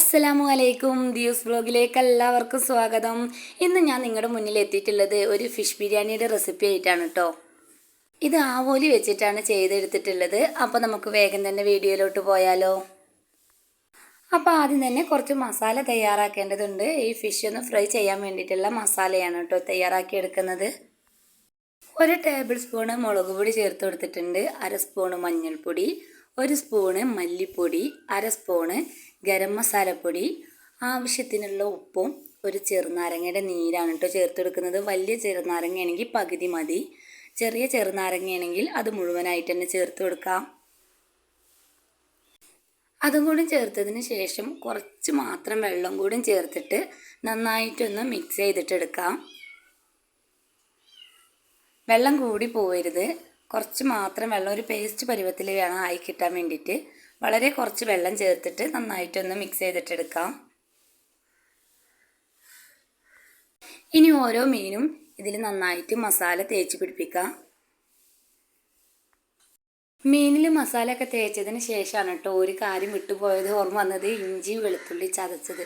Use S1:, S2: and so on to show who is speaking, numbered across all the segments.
S1: അസ്സലാമു അലൈക്കും ദിയൂസ് ബ്ലോഗിലേക്ക് എല്ലാവർക്കും സ്വാഗതം. ഇന്ന് ഞാൻ നിങ്ങളുടെ മുന്നിൽ എത്തിയിട്ടുള്ളത് ഒരു ഫിഷ് ബിരിയാണിയുടെ റെസിപ്പി ആയിട്ടാണ് കേട്ടോ ഇത് ആവോലി വെച്ചിട്ടാണ് ചെയ്തെടുത്തിട്ടുള്ളത്. അപ്പോൾ നമുക്ക് വേഗം തന്നെ വീഡിയോയിലോട്ട് പോയാലോ. അപ്പോൾ ആദ്യം തന്നെ കുറച്ച് മസാല തയ്യാറാക്കേണ്ടതുണ്ട്. ഈ ഫിഷ് ഒന്ന് ഫ്രൈ ചെയ്യാൻ വേണ്ടിയിട്ടുള്ള മസാലയാണ് കേട്ടോ തയ്യാറാക്കി എടുക്കുന്നത്. ഒരു ടേബിൾ സ്പൂണ് മുളക് പൊടി ചേർത്ത് കൊടുത്തിട്ടുണ്ട്. അര സ്പൂണ് മഞ്ഞൾപ്പൊടി ഒരു സ്പൂണ് മല്ലിപ്പൊടി അര സ്പൂണ് ഗരം മസാലപ്പൊടി ആവശ്യത്തിനുള്ള ഉപ്പും ഒരു ചെറുനാരങ്ങയുടെ നീരാണ് കേട്ടോ ചേർത്തെടുക്കുന്നത്. വലിയ ചെറുനാരങ്ങയാണെങ്കിൽ പകുതി മതി. ചെറിയ ചെറുനാരങ്ങയാണെങ്കിൽ അത് മുഴുവനായിട്ട് തന്നെ ചേർത്ത് കൊടുക്കാം. അതും കൂടി ചേർത്തതിന് ശേഷം കുറച്ച് മാത്രം വെള്ളം കൂടി ചേർത്തിട്ട് നന്നായിട്ടൊന്ന് മിക്സ് ചെയ്തിട്ടെടുക്കാം. വെള്ളം കൂടി പോകരുത് കുറച്ച് മാത്രം വെള്ളം ഒരു പേസ്റ്റ് പരുവത്തിൽ വേണം ആയി കിട്ടാൻ വേണ്ടിയിട്ട്. വളരെ കുറച്ച് വെള്ളം ചേർത്തിട്ട് നന്നായിട്ടൊന്ന് മിക്സ് ചെയ്തിട്ടെടുക്കാം. ഇനി ഓരോ മീനും ഇതിൽ നന്നായിട്ട് മസാല തേച്ച് പിടിപ്പിക്കാം. മീനിൽ മസാലയൊക്കെ തേച്ചതിന് ശേഷമാണ് കേട്ടോ ഒരു കാര്യം വിട്ടുപോയത്. ഓർമ്മ വന്നത് ഇഞ്ചി വെളുത്തുള്ളി ചതച്ചത്.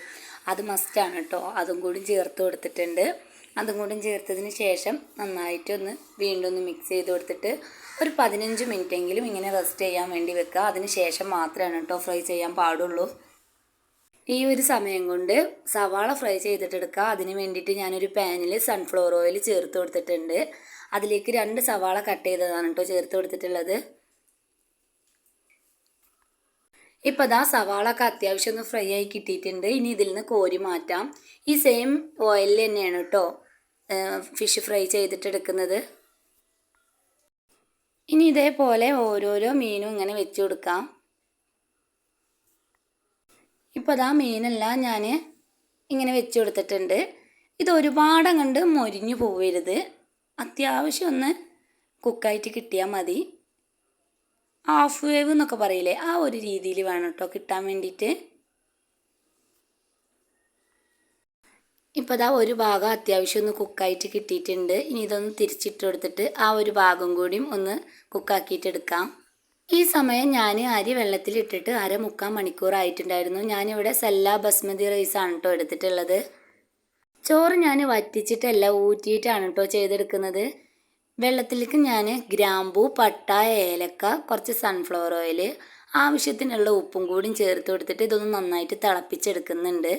S1: അത് മസ്റ്റാണ് കേട്ടോ. അതും കൂടി ചേർത്ത് കൊടുത്തിട്ടുണ്ട്. അതും കൂടി ചേർത്തതിന് ശേഷം നന്നായിട്ടൊന്ന് വീണ്ടും ഒന്ന് മിക്സ് ചെയ്ത് കൊടുത്തിട്ട് ഒരു പതിനഞ്ച് മിനിറ്റെങ്കിലും ഇങ്ങനെ റെസ്റ്റ് ചെയ്യാൻ വേണ്ടി വെക്കുക. അതിന് ശേഷം മാത്രമാണ് കേട്ടോ ഫ്രൈ ചെയ്യാൻ പാടുള്ളൂ. ഈ ഒരു സമയം കൊണ്ട് സവാള ഫ്രൈ ചെയ്തിട്ടെടുക്കുക അതിന് വേണ്ടിയിട്ട് ഞാനൊരു പാനിൽ സൺഫ്ലവർ ഓയിൽ ചേർത്ത് കൊടുത്തിട്ടുണ്ട്. അതിലേക്ക് രണ്ട് സവാള കട്ട് ചെയ്തതാണ് കേട്ടോ ചേർത്ത് കൊടുത്തിട്ടുള്ളത്. ഇപ്പോൾ ദാ സവാളൊക്കെ അത്യാവശ്യം ഒന്ന് ഫ്രൈ ആയി കിട്ടിയിട്ടുണ്ട്. ഇനി ഇതിൽ നിന്ന് കോരി മാറ്റാം. ഈ സെയിം ഓയിലിൽ തന്നെയാണ് കേട്ടോ ഫിഷ് ഫ്രൈ ചെയ്തിട്ടെടുക്കുന്നത്. ഇനി ഇതേപോലെ ഓരോരോ മീനും ഇങ്ങനെ വെച്ച് കൊടുക്കാം. ഇപ്പോൾ അതാ മീനെല്ലാം ഞാൻ ഇങ്ങനെ വെച്ച് കൊടുത്തിട്ടുണ്ട്. ഇത് ഒരുപാട് അങ്ങണ്ട് മൊരിഞ്ഞു പോവരുത്. അത്യാവശ്യം ഒന്ന് കുക്കായിട്ട് കിട്ടിയാൽ മതി. ഹാഫ് വേവ് എന്നൊക്കെ പറയില്ലേ? ആ ഒരു രീതിയിൽ വേണം കേട്ടോ കിട്ടാൻ വേണ്ടിയിട്ട്. ഇപ്പോൾ ഇതാ ഒരു ഭാഗം അത്യാവശ്യം ഒന്ന് കുക്കായിട്ട് കിട്ടിയിട്ടുണ്ട്. ഇനി ഇതൊന്ന് തിരിച്ചിട്ട് കൊടുത്തിട്ട് ആ ഒരു ഭാഗം കൂടിയും ഒന്ന് കുക്കാക്കിയിട്ട് എടുക്കാം. ഈ സമയം ഞാൻ അരി വെള്ളത്തിലിട്ടിട്ട് അര മുക്കാൽ മണിക്കൂറായിട്ടുണ്ടായിരുന്നു. ഞാനിവിടെ സെല്ല ബസ്മതി റൈസാണ് കേട്ടോ എടുത്തിട്ടുള്ളത്. ചോറ് ഞാൻ വറ്റിച്ചിട്ടല്ല ഊറ്റിയിട്ടാണ് കേട്ടോ ചെയ്തെടുക്കുന്നത്. വെള്ളത്തിലേക്ക് ഞാൻ ഗ്രാമ്പൂ പട്ട ഏലക്ക കുറച്ച് സൺഫ്ലവർ ഓയിൽ ആവശ്യത്തിനുള്ള ഉപ്പും കൂടിയും ചേർത്ത് കൊടുത്തിട്ട് ഇതൊന്ന് നന്നായിട്ട് തിളപ്പിച്ചെടുക്കുന്നുണ്ട്.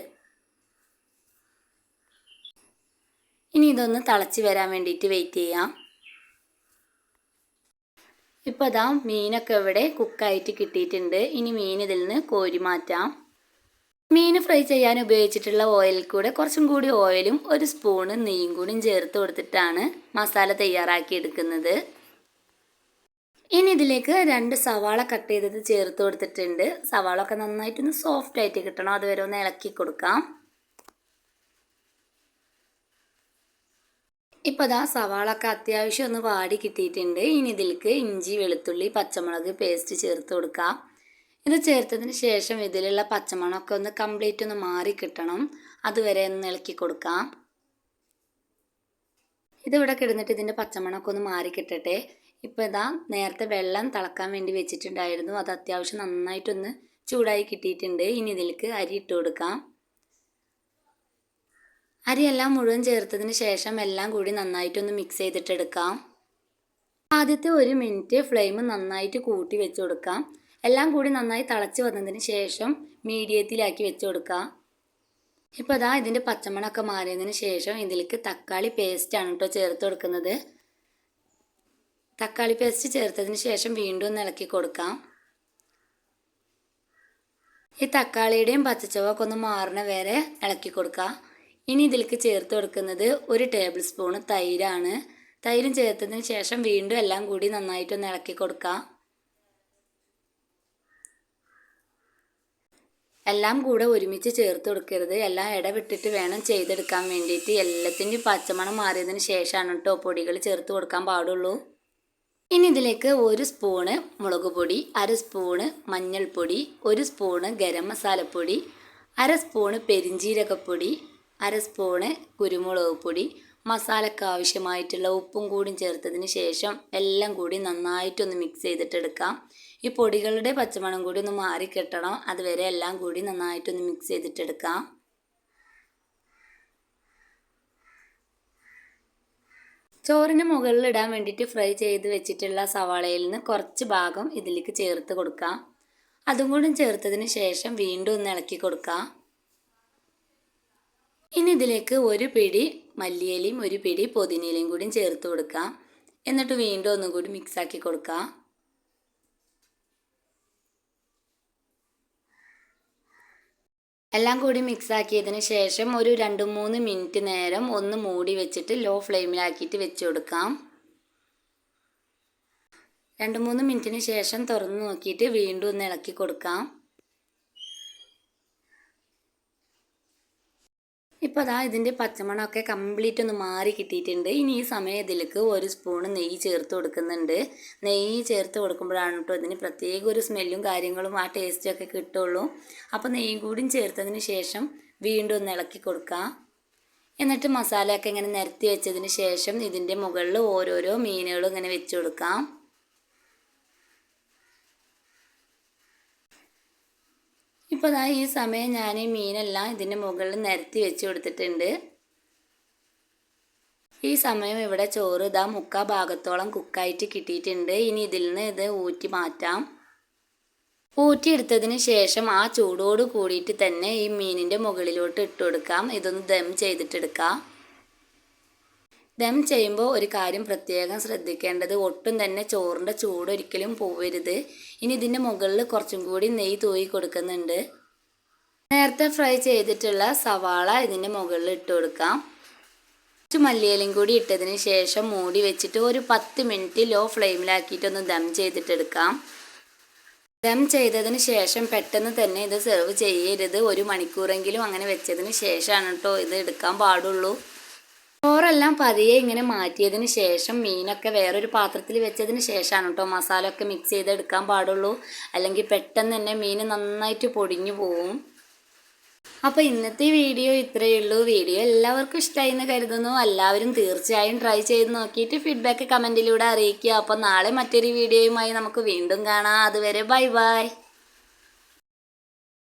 S1: ഇനി ഇതൊന്ന് തിളച്ച് വരാൻ വേണ്ടിയിട്ട് വെയിറ്റ് ചെയ്യാം. ഇപ്പോൾ അതാ മീനൊക്കെ ഇവിടെ കുക്കായിട്ട് കിട്ടിയിട്ടുണ്ട്. ഇനി മീൻ ഇതിൽ നിന്ന് കോരി മാറ്റാം. മീൻ ഫ്രൈ ചെയ്യാൻ ഉപയോഗിച്ചിട്ടുള്ള ഓയിലിൽ കൂടെ കുറച്ചും കൂടി ഓയിലും ഒരു സ്പൂണ് നെയ്യും കൂടിയും ചേർത്ത് കൊടുത്തിട്ടാണ് മസാല തയ്യാറാക്കി എടുക്കുന്നത്. ഇനി ഇതിലേക്ക് രണ്ട് സവാള കട്ട് ചെയ്തത് ചേർത്ത് കൊടുത്തിട്ടുണ്ട്. സവാള ഒക്കെ നന്നായിട്ടൊന്ന് സോഫ്റ്റ് ആയിട്ട് കിട്ടണം. അതുവരെ ഒന്ന് ഇളക്കി കൊടുക്കാം. ഇപ്പോൾ അതാ സവാളൊക്കെ അത്യാവശ്യം ഒന്ന് വാടി കിട്ടിയിട്ടുണ്ട്. ഇനി ഇതിലേക്ക് ഇഞ്ചി വെളുത്തുള്ളി പച്ചമുളക് പേസ്റ്റ് ചേർത്ത് കൊടുക്കാം. ഇത് ചേർത്തതിന് ശേഷം ഇതിലുള്ള പച്ചമുളകൊക്കെ ഒന്ന് കംപ്ലീറ്റ് ഒന്ന് മാറി കിട്ടണം. അതുവരെ ഒന്ന് ഇളക്കി കൊടുക്കാം. ഇതിവിടെ കിടന്നിട്ട് ഇതിന്റെ പച്ചമണമൊക്കെ ഒന്ന് മാറി കിട്ടട്ടെ. ഇപ്പോൾ ഇതാ നേരത്തെ വെള്ളം തിളക്കാൻ വേണ്ടി വെച്ചിട്ടുണ്ടായിരുന്നു. അത് അത്യാവശ്യം നന്നായിട്ടൊന്ന് ചൂടായി കിട്ടിയിട്ടുണ്ട്. ഇനി ഇതിലേക്ക് അരി ഇട്ട് കൊടുക്കാം. അരിയെല്ലാം മുഴുവൻ ചേർത്തതിന് ശേഷം എല്ലാം കൂടി നന്നായിട്ടൊന്ന് മിക്സ് ചെയ്തിട്ടെടുക്കാം. ആദ്യത്തെ ഒരു മിനിറ്റ് ഫ്ലെയിം നന്നായിട്ട് കൂട്ടി വെച്ച് കൊടുക്കാം എല്ലാം കൂടി നന്നായി തിളച്ച് വന്നതിന് ശേഷം മീഡിയത്തിലാക്കി വെച്ച് കൊടുക്കാം ഇപ്പോൾ അതാ ഇതിന്റെ പച്ചമണമൊക്കെ മാറിയതിന് ശേഷം ഇതിലേക്ക് തക്കാളി പേസ്റ്റാണ് കേട്ടോ ചേർത്ത് കൊടുക്കുന്നത് തക്കാളി പേസ്റ്റ് ചേർത്തതിന് ശേഷം വീണ്ടും ഒന്ന് ഇളക്കി കൊടുക്കാം. ഈ തക്കാളിയുടെയും പച്ചച്ചവൊക്കെ ഒന്ന് മാറണ വരെ ഇളക്കി കൊടുക്കാം. ഇനി ഇതിലേക്ക് ചേർത്ത് കൊടുക്കുന്നത് ഒരു ടേബിൾ സ്പൂൺ തൈരാണ്. തൈരും ചേർത്തതിന് ശേഷം വീണ്ടും എല്ലാം കൂടി നന്നായിട്ടൊന്ന് ഇളക്കി കൊടുക്കാം. എല്ലാം കൂടെ ഒരുമിച്ച് ചേർത്ത് കൊടുക്കരുത്. എല്ലാം ഇടവിട്ടിട്ട് വേണം ചെയ്തെടുക്കാൻ വേണ്ടിയിട്ട്. എല്ലാത്തിന്റെയും പച്ചമണം മാറിയതിന് ശേഷമാണ് കേട്ടോ പൊടികൾ ചേർത്ത് കൊടുക്കാൻ പാടുള്ളൂ. ഇനി ഇതിലേക്ക് ഒരു സ്പൂണ് മുളക് പൊടി അര സ്പൂണ് മഞ്ഞൾപ്പൊടി ഒരു സ്പൂണ് ഗരം മസാലപ്പൊടി അര സ്പൂണ് പെരിഞ്ചീരകപ്പൊടി അര സ്പൂണ് കുരുമുളക് പൊടി മസാലയ്ക്ക് ആവശ്യമായിട്ടുള്ള ഉപ്പും കൂടി ചേർത്തതിന് ശേഷം എല്ലാം കൂടി നന്നായിട്ടൊന്ന് മിക്സ് ചെയ്തിട്ടെടുക്കാം. ഈ പൊടികളുടെ പച്ചമണം കൂടി ഒന്ന് മാറി കിട്ടണം. അതുവരെ എല്ലാം കൂടി നന്നായിട്ടൊന്ന് മിക്സ് ചെയ്തിട്ടെടുക്കാം. ചോറിന് മുകളിൽ ഇടാൻ വേണ്ടിയിട്ട് ഫ്രൈ ചെയ്ത് വെച്ചിട്ടുള്ള സവാളയിൽ നിന്ന് കുറച്ച് ഭാഗം ഇതിലേക്ക് ചേർത്ത് കൊടുക്കാം. അതും കൂടി ചേർത്തതിന് ശേഷം വീണ്ടും ഒന്ന് ഇളക്കി കൊടുക്കാം. ഇനി ഇതിലേക്ക് ഒരു പിടി മല്ലിയിലയും ഒരു പിടി പൊതിനയിലയും കൂടി ചേർത്ത് കൊടുക്കാം എന്നിട്ട് വീണ്ടും ഒന്നും കൂടി മിക്സാക്കി കൊടുക്കാം എല്ലാം കൂടി മിക്സാക്കിയതിന് ശേഷം ഒരു രണ്ട് മൂന്ന് മിനിറ്റ് നേരം ഒന്ന് മൂടി വെച്ചിട്ട് ലോ ഫ്ലെയിമിലാക്കിയിട്ട് വെച്ച് കൊടുക്കാം രണ്ട് മൂന്ന് മിനിറ്റിന് ശേഷം തുറന്ന് നോക്കിയിട്ട് വീണ്ടും ഒന്ന് ഇളക്കി കൊടുക്കാം ഇപ്പോൾ അതാ ഇതിന്റെ പച്ചമണമൊക്കെ കംപ്ലീറ്റ് ഒന്ന് മാറി കിട്ടിയിട്ടുണ്ട്. ഇനി ഈ സമയം ഇതിലേക്ക് ഒരു സ്പൂണ് നെയ്യ് ചേർത്ത് കൊടുക്കുന്നുണ്ട്. നെയ്യ് ചേർത്ത് കൊടുക്കുമ്പോഴാണ് കേട്ടോ ഇതിന് പ്രത്യേക ഒരു സ്മെല്ലും കാര്യങ്ങളും ആ ടേസ്റ്റും ഒക്കെ കിട്ടുള്ളൂ. അപ്പോൾ നെയ്യും കൂടിയും ചേർത്തതിന് ശേഷം വീണ്ടും ഒന്ന് ഇളക്കി കൊടുക്കാം. എന്നിട്ട് മസാലയൊക്കെ ഇങ്ങനെ നിരത്തി വെച്ചതിന് ശേഷം ഇതിന്റെ മുകളിൽ ഓരോരോ മീനുകളും ഇങ്ങനെ വെച്ച് കൊടുക്കാം. ഇപ്പോൾ ദാ ഈ സമയം ഞാൻ ഈ മീനെല്ലാം ഇതിന്റെ മുകളിൽ നിരത്തി വെച്ച് കൊടുത്തിട്ടുണ്ട്. ഈ സമയം ഇവിടെ ചോറ് ഇതാ മുക്കാ ഭാഗത്തോളം കുക്കായിട്ട് കിട്ടിയിട്ടുണ്ട്. ഇനി ഇതിൽ നിന്ന് ഇത് ഊറ്റി മാറ്റാം. ഊറ്റിയെടുത്തതിന് ശേഷം ആ ചൂടോട് കൂടിയിട്ട് തന്നെ ഈ മീനിന്റെ മുകളിലോട്ട് ഇട്ട് കൊടുക്കാം. ഇതൊന്ന് ദം ചെയ്തിട്ടെടുക്കാം ദം ചെയ്യുമ്പോൾ ഒരു കാര്യം പ്രത്യേകം ശ്രദ്ധിക്കേണ്ടത് ഒട്ടും തന്നെ ചോറിന്റെ ചൂട് ഒരിക്കലും പോവരുത്. ഇനി ഇതിന്റെ മുകളിൽ കുറച്ചും കൂടി നെയ്യ് തൂയി കൊടുക്കുന്നുണ്ട്. നേരത്തെ ഫ്രൈ ചെയ്തിട്ടുള്ള സവാള ഇതിന്റെ മുകളിൽ ഇട്ട് കൊടുക്കാം. കുറച്ച് മല്ലിയിലും കൂടി ഇട്ടതിന് ശേഷം മൂടി വെച്ചിട്ട് ഒരു പത്ത് മിനിറ്റ് ലോ ഫ്ലെയിമിലാക്കിയിട്ടൊന്ന് ദം ചെയ്തിട്ടെടുക്കാം ദം ചെയ്തതിന് ശേഷം പെട്ടെന്ന് തന്നെ ഇത് സെർവ് ചെയ്യരുത്. ഒരു മണിക്കൂറെങ്കിലും അങ്ങനെ വെച്ചതിന് ശേഷമാണ് കേട്ടോ ഇത് എടുക്കാൻ പാടുള്ളൂ. ചോറെല്ലാം പതിയെ ഇങ്ങനെ മാറ്റിയതിന് ശേഷം മീനൊക്കെ വേറൊരു പാത്രത്തിൽ വെച്ചതിന് ശേഷമാണ് കേട്ടോ മസാല ഒക്കെ മിക്സ് ചെയ്തെടുക്കാൻ പാടുള്ളൂ. അല്ലെങ്കിൽ പെട്ടെന്ന് തന്നെ മീൻ നന്നായിട്ട് പൊടിഞ്ഞു പോവും. അപ്പോൾ ഇന്നത്തെ വീഡിയോ ഇത്രയേ ഉള്ളൂ. വീഡിയോ എല്ലാവർക്കും ഇഷ്ടമായി എന്ന് കരുതുന്നു. എല്ലാവരും തീർച്ചയായും ട്രൈ ചെയ്ത് നോക്കിയിട്ട് ഫീഡ്ബാക്ക് കമന്റിലൂടെ അറിയിക്കുക. അപ്പോൾ നാളെ മറ്റൊരു വീഡിയോയുമായി നമുക്ക് വീണ്ടും കാണാം. അതുവരെ ബൈ ബൈ